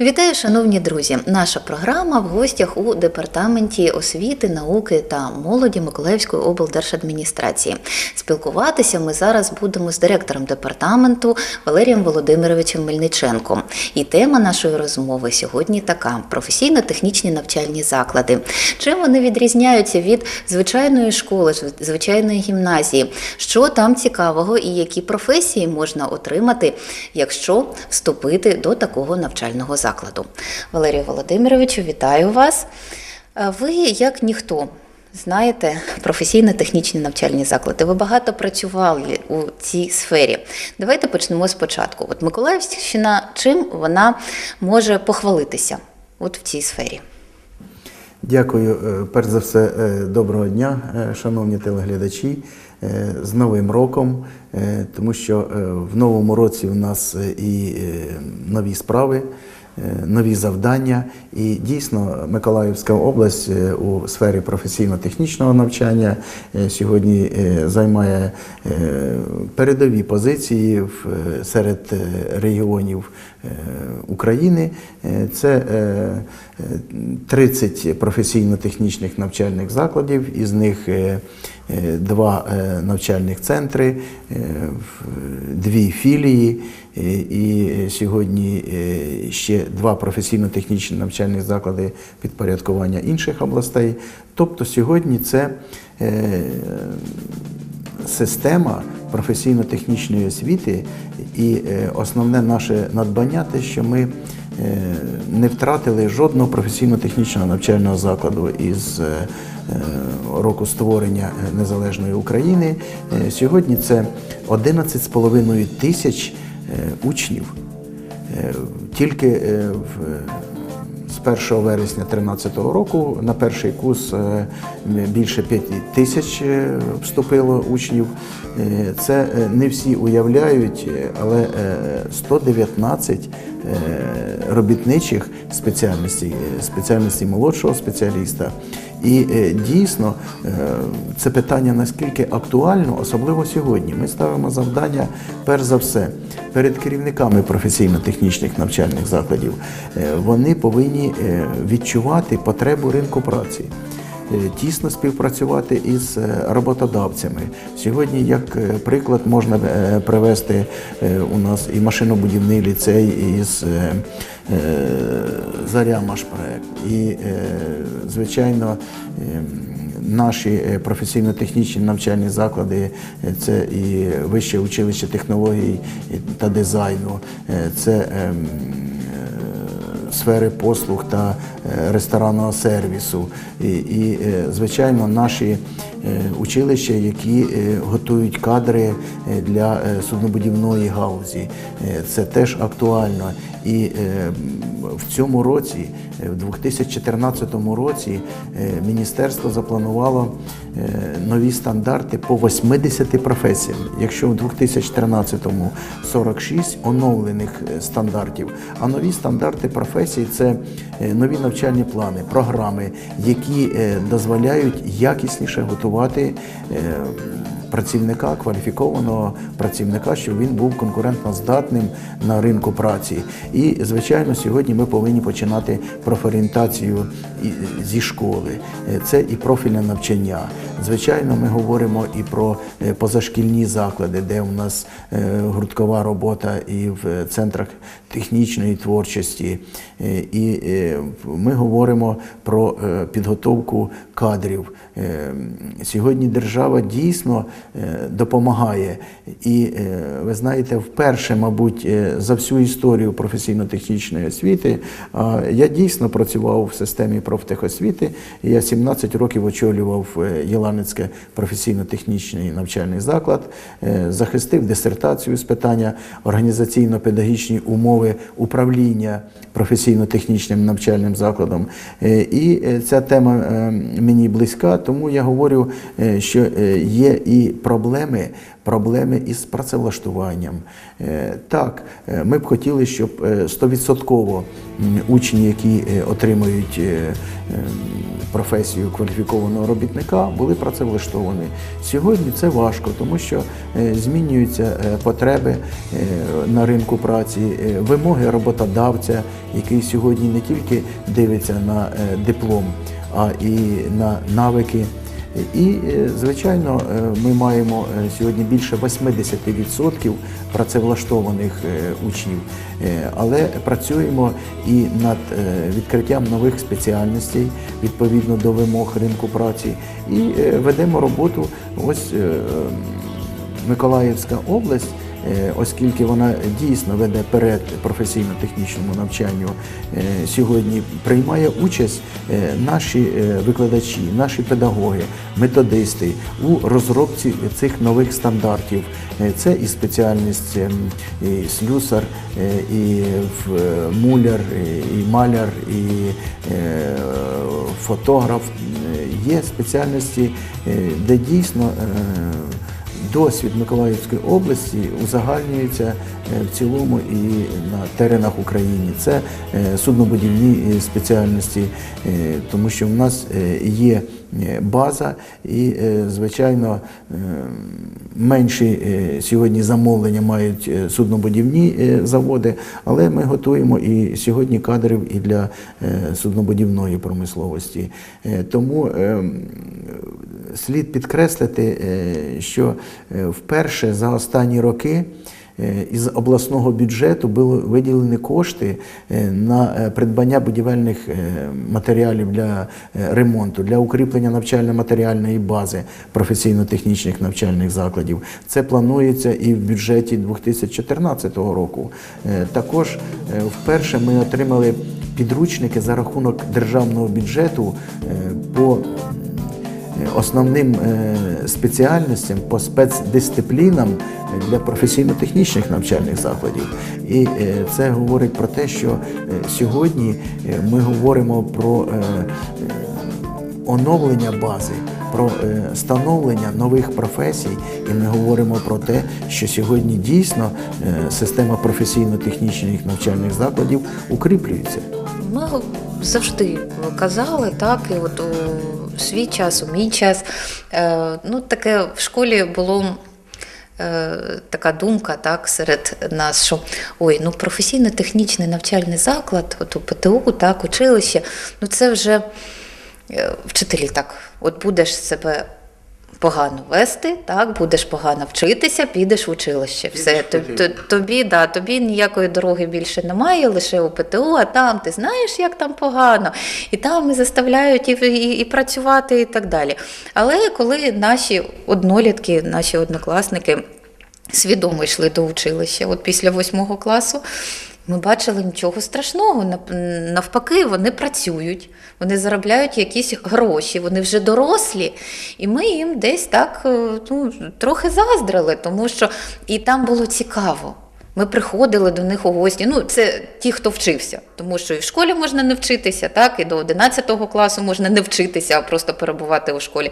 Вітаю, шановні друзі! Наша програма в гостях у департаменті освіти, науки та молоді Миколаївської облдержадміністрації. Спілкуватися ми зараз будемо з директором департаменту Валерієм Володимировичем Мельниченком. І тема нашої розмови сьогодні така: професійно-технічні навчальні заклади. Чим вони відрізняються від звичайної школи, звичайної гімназії? Що там цікавого і які професії можна отримати, якщо вступити до такого навчального закладу? Валерію Володимировичу, вітаю вас. Е, Ви, як ніхто, знаєте професійно-технічні навчальні заклади. Ви багато працювали у цій сфері. Давайте почнемо спочатку. От Миколаївщина, чим вона може похвалитися от в цій сфері? Дякую. Е, Перш за все, е, доброго дня, шановні телеглядачі, з Новим роком, тому що в новому році у нас і нові справи, нові завдання. І дійсно Миколаївська область е, у сфері професійно-технічного навчання е, сьогодні е, займає е, передові позиції е, серед е, регіонів е, України. Е, Це е, е, 30 професійно-технічних навчальних закладів, із них е, е, два е, навчальних центри, е, дві філії. е, І сьогодні е, ще два професійно-технічні навчальні заклади підпорядкування інших областей. Тобто сьогодні це е, система професійно-технічної освіти, і е, основне наше надбання те, що ми е, не втратили жодного професійно-технічного навчального закладу із е, року створення незалежної України. Сьогодні це 11,5 тисяч учнів. Тільки в з 1 вересня 2013 року на перший курс е, більше 5 тисяч е, вступило учнів. Е, Це не всі уявляють, але е, 119 е, робітничих спеціальностей, спеціальностей молодшого спеціаліста. І е, дійсно е, це питання наскільки актуально, особливо сьогодні. Ми ставимо завдання, перш за все, перед керівниками професійно-технічних навчальних закладів. Е, Вони повинні відчувати потребу ринку праці. Е, Тісно співпрацювати із е, роботодавцями. Сьогодні, як е, приклад, можна привести у нас і машинобудівний ліцей із е, е, Заря Машпроект. І, звичайно, е, наші професійно-технічні навчальні заклади це і Вище училище технологій та дизайну, це ем, сфери послуг та е, ресторанного сервісу. І, е, звичайно, наші е, училища, які готують кадри для суднобудівної гаузі. Е, Це теж актуально. І в цьому році, в 2014 році, міністерство запланувало нові стандарти по 80 професіям. Якщо в 2013-му 46 оновлених стандартів, а нові стандарти професій це е, нові навчальні плани, програми, які е, дозволяють якісніше готувати. Працівника, кваліфікованого працівника, щоб він був конкурентно здатним на ринку праці. І, звичайно, сьогодні ми повинні починати профорієнтацію зі школи. Е, Це і профільне навчання. Звичайно, ми говоримо і про е, позашкільні заклади, де у нас е, гурткова робота і в центрах технічної творчості. І ми говоримо про підготовку кадрів. Е, Сьогодні держава дійсно е, допомагає. І е, ви знаєте, вперше, мабуть, е, за всю історію професійно-технічної освіти я дійсно працював в системі профтехосвіти. Я 17 років очолював Єланицьке професійно-технічний навчальний заклад, захистив дисертацію з питання організаційно-педагогічні умови управління професійно-технічним навчальним закладом. І ця тема мені близька, тому я говорю, е, що е, є і проблеми, проблеми із працевлаштуванням. Е, Так, ми б хотіли, щоб е, стовідсотково м, учні, які отримують професію кваліфікованого робітника, були працевлаштовані. Сьогодні це важко, тому що змінюються потреби на ринку праці, вимоги роботодавця, який сьогодні не тільки дивиться на диплом, а і на навики. І, е, звичайно, е, ми маємо е, сьогодні більше 80% працевлаштованих учнів, але працюємо і над відкриттям нових спеціальностей відповідно до вимог ринку праці, і ведемо роботу. Ось Миколаївська область. Е, Оскільки вона дійсно веде перед професійно-технічному навчанню, е, сьогодні приймає участь е, наші викладачі, наші педагоги, методисти у розробці цих нових стандартів. Це і спеціальність ем, і слюсар, і муляр, і- маляр, і фотограф. Є спеціальності, де дійсно досвід Миколаївської області узагальнюється е, в цілому і на теренах України. Це е, суднобудівні е, спеціальності, тому що в нас є база і, звичайно, менші сьогодні замовлення мають суднобудівні заводи, але ми готуємо і сьогодні кадрів і для суднобудівної промисловості. Тому е, слід підкреслити, е, що е, вперше за останні роки е, із обласного бюджету були виділені кошти на придбання будівельних матеріалів для ремонту, для укріплення навчально-матеріальної бази професійно-технічних навчальних закладів. Це планується і в бюджеті 2014 року. Також вперше ми отримали підручники за рахунок державного бюджету по основним е, спеціальностям по спецдисциплінам для професійно-технічних навчальних закладів. І е, це говорить про те, що е, сьогодні ми говоримо про оновлення бази. Про становлення нових професій, і ми говоримо про те, що сьогодні дійсно система професійно-технічних навчальних закладів укріплюється. Ми завжди казали, так, і от у свій час, у мій час. Е, ну, таке в школі було. е, Така думка так серед нас, що ой, ну професійно-технічний навчальний заклад, от у ПТУ, так, училище, ну це вже е, вчителі так, от будеш себе погано вести, так, будеш погано вчитися, підеш в училище. Все, Підеш в Т- т- тобі, да, тобі ніякої дороги більше немає, лише у ПТУ, а там ти знаєш, як там погано, і там заставляють і, і, і працювати, і так далі. Але коли наші однолітки, наші однокласники свідомо йшли до училища, от після восьмого класу. Ми бачили нічого страшного. Нав- Навпаки, вони працюють, вони заробляють якісь гроші, вони вже дорослі. І ми їм десь так е, ну, трохи заздрили, тому що і там було цікаво. Ми приходили до них у гості. Ну, це ті, хто вчився, тому що і в школі можна не вчитися, так, і до 11 класу можна не вчитися, а просто перебувати у школі.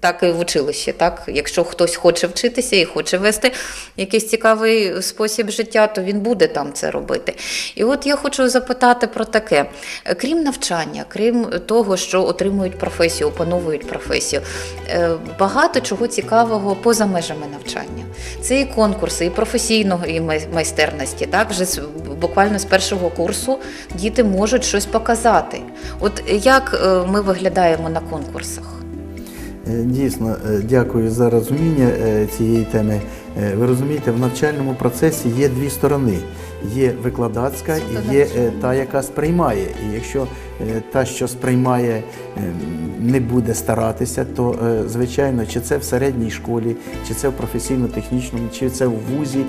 Так і в училищі. Так? Якщо хтось хоче вчитися і хоче вести якийсь цікавий спосіб життя, то він буде там це робити. І от я хочу запитати про таке: крім навчання, крім того, що отримують професію, опановують професію, е, багато чого цікавого поза межами навчання. Це і конкурси, і професійного і майстерності. Так, вже буквально з першого курсу діти можуть щось показати. От як е, ми виглядаємо на конкурсах? Е, Дійсно, е, дякую за розуміння цієї теми. Ви розумієте, в навчальному процесі є дві сторони: є викладацька і є е, та, яка сприймає. І якщо е, та, що сприймає, е, не буде старатися, то звичайно, чи це в середній школі, чи це в професійно-технічному, чи це в вузі,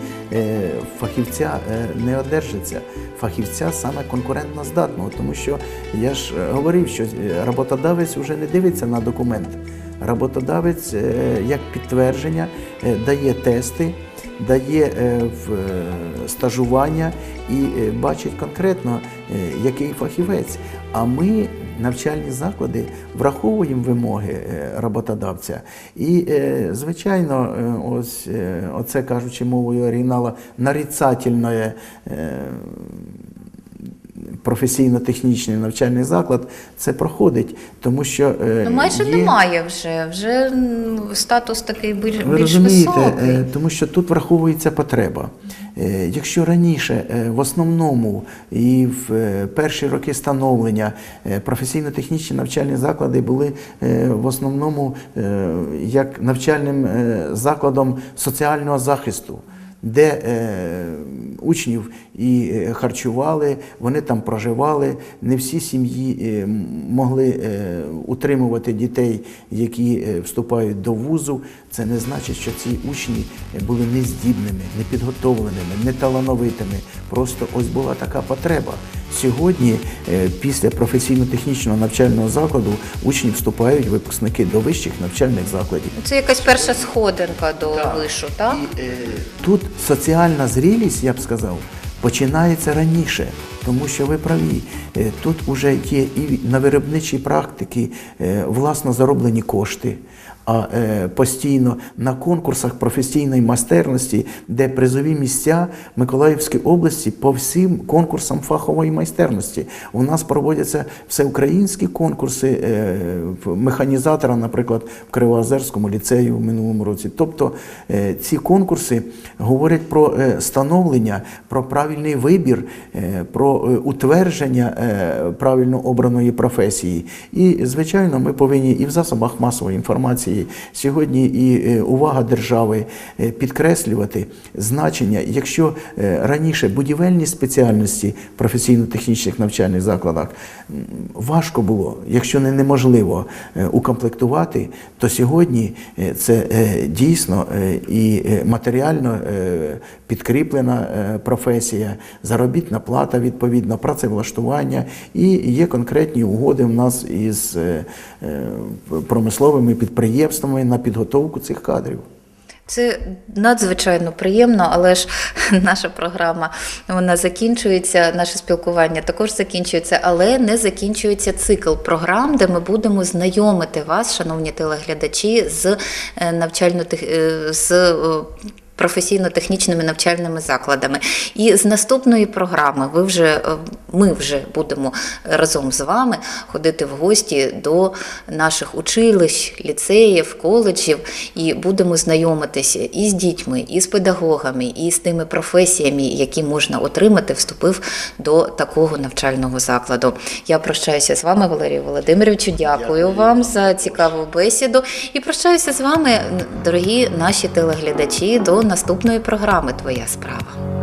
фахівця не одержиться. Фахівця саме конкурентно здатного, тому що я ж говорив, що роботодавець вже не дивиться на документ. Роботодавець як підтвердження дає тести, дає е, е, стажування і е, бачить конкретно, який фахівець. А ми навчальні заклади враховуємо вимоги роботодавця. І, звичайно, ось оце кажучи мовою оригінала, нарицательне професійно-технічний навчальний заклад це проходить, тому що е, Ну, майже є... немає вже. Вже статус такий більш, Ви розумієте, високий. е, тому що тут враховується потреба. Е, Якщо раніше в основному і в перші роки становлення професійно-технічні навчальні заклади були в основному як навчальним закладом соціального захисту. Де е, учнів і е, харчували, вони там проживали. Не всі сім'ї е, могли е, утримувати дітей, які е, вступають до вузу. Це не значить, що ці учні були нездібними, непідготовленими, неталановитими. Просто ось була така потреба. Сьогодні, е, після професійно-технічного навчального закладу, учні вступають випускники до вищих навчальних закладів. Це якась перша сходинка до вишу, так? І, е, тут соціальна зрілість, я б сказав, починається раніше, тому що ви праві. Е, Тут вже є і на виробничій практиці е, власно зароблені кошти. А е, постійно на конкурсах професійної майстерності, де призові місця Миколаївської області по всім конкурсам фахової майстерності. У нас проводяться всеукраїнські конкурси е, механізатора, наприклад, в Кривоозерському ліцеї в минулому році. Тобто е, ці конкурси говорять про становлення, про правильний вибір, про утвердження правильно обраної професії. І, звичайно, ми повинні і в засобах масової інформації сьогодні і е, увага держави е, підкреслювати значення, якщо е, раніше будівельні спеціальності в професійно-технічних навчальних закладах важко було, якщо не неможливо укомплектувати, то сьогодні це дійсно і матеріально підкріплена професія, заробітна плата відповідно, працевлаштування. І є конкретні угоди в нас із промисловими підприємствами на підготовку цих кадрів. Це надзвичайно приємно, але ж наша програма вона закінчується, наше спілкування також закінчується, але не закінчується цикл програм, де ми будемо знайомити вас, шановні телеглядачі, з е, навчально з е, професійно-технічними навчальними закладами. І з наступної програми ви вже, е, ми вже будемо разом з вами ходити в гості до наших училищ, ліцеїв, коледжів і будемо знайомитися і з дітьми, і з педагогами, і з тими професіями, які можна отримати, вступив до такого навчального закладу. Я прощаюся з вами, Валерію Володимировичу. Дякую вам за цікаву бесіду і прощаюся з вами, дорогі наші телеглядачі, до наступної програми Твоя справа.